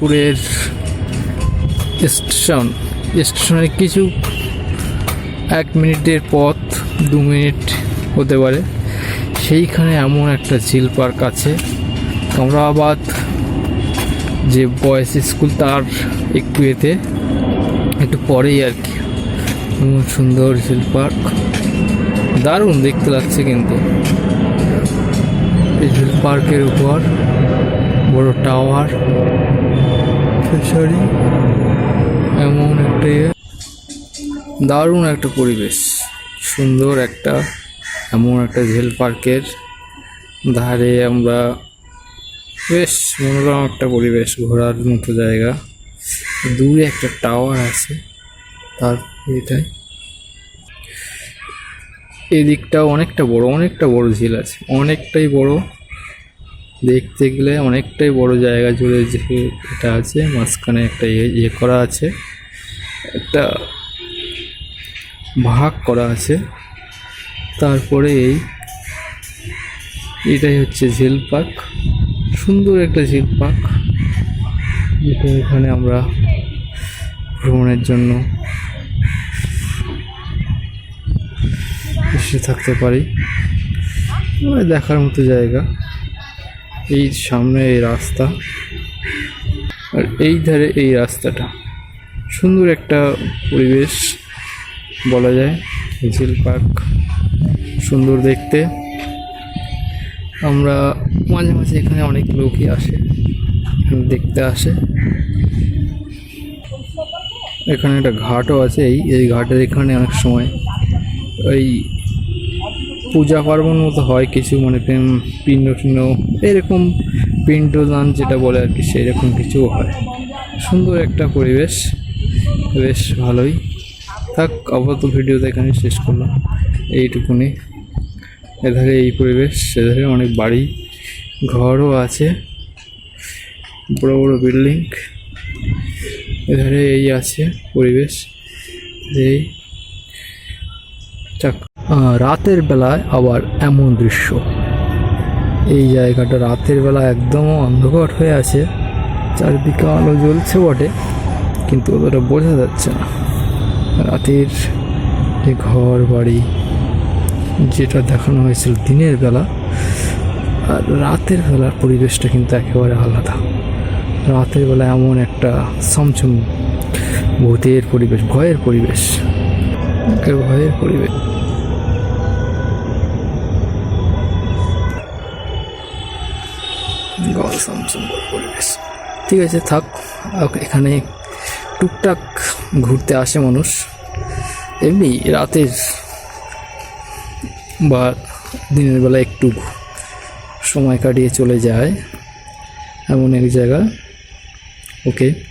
পুরের স্টেশন। স্টেশনে কিছু এক মিনিটের পথ, দু মিনিট হতে পারে। সেইখানে এমন একটা ঝিল পার্ক আছে। কামরাবাদ যে বয়েজ স্কুল তার একটু এতে, একটু পরেই আর কি। এমন সুন্দর ঝিল পার্ক। দারুণ দেখতে লাগছে কিন্তু। এই ঝিল পার্কের উপর বড় টাওয়ার ফিশারি এমন একটা ইয়ে। দারুণ একটা পরিবেশ। সুন্দর একটা, এমন একটা ঝিল পার্কের ধারে আমরা বেশ মনোরম একটা পরিবেশ, ঘোরার মতো জায়গা। দূরে একটা টাওয়ার আছে, তার এটাই। এদিকটাও অনেকটা বড় অনেকটা বড় ঝিল আছে, অনেকটাই বড়। দেখতে গেলে অনেকটাই বড় জায়গা জুড়ে যে এটা আছে, মাঝখানে একটা ইয়ে ইয়ে করা আছে। একটা ভাগ করা আছে। তারপরে এই, এটাই হচ্ছে ঝিল পার্ক। সুন্দর একটা ঝিল পার্ক। যেটা এখানে আমরা ভ্রমণের জন্য এসে থাকতে পারি। ওই দেখার মতো জায়গা। এই সামনে এই রাস্তা। আর এই ধারে এই রাস্তাটা। সুন্দর একটা পরিবেশ বলা যায় ঝিল পার্ক, সুন্দর দেখতে। আমরা মাঝে মাঝে এখানে অনেক লোকই আসে দেখতে আসে। এখানে একটা ঘাটও আছে, এই এই ঘাটের এখানে অনেক সময় ওই পূজা পার্বণ মতো হয়, কিছু মানে পিণ্ড টিণ্ড, এরকম পিণ্ডদান যেটা বলে আর কি, সেরকম কিছু হয়। সুন্দর একটা পরিবেশ, বেশ ভালোই। থাক, আপাতত ভিডিওটা এখানে শেষ করলাম। এইটুকুনি। এধারে এই পরিবেশ সেধারে অনেক বাড়ি, ঘরও আছে। বড় বড় বিল্ডিং। এধারে এই আছে পরিবেশ। এই। চাক। রাতের বেলায় আবার এমন দৃশ্য। এই জায়গাটা রাতের বেলা একদম অন্ধকার হয়ে আছে। চারিদিকে আলো জ্বলছে বটে, কিন্তু অতটা বোঝা যাচ্ছে না। রাতের যে ঘর বাড়ি, যেটা দেখানো হয়েছিল দিনের বেলা, আর রাতের বেলার পরিবেশটা কিন্তু একেবারে আলাদা। রাতের বেলা এমন একটা সমচম ভূতের পরিবেশ, ভয়ের পরিবেশ ভয়ের পরিবেশ। সমচম পরিবেশ ঠিক আছে, থাক। এখানে টুকটাক ঘুরতে আসে মানুষ। এমনি রাতের বা দিনের বেলা একটু সময় কাটিয়ে চলে যায় এমন এক জায়গা। ওকে।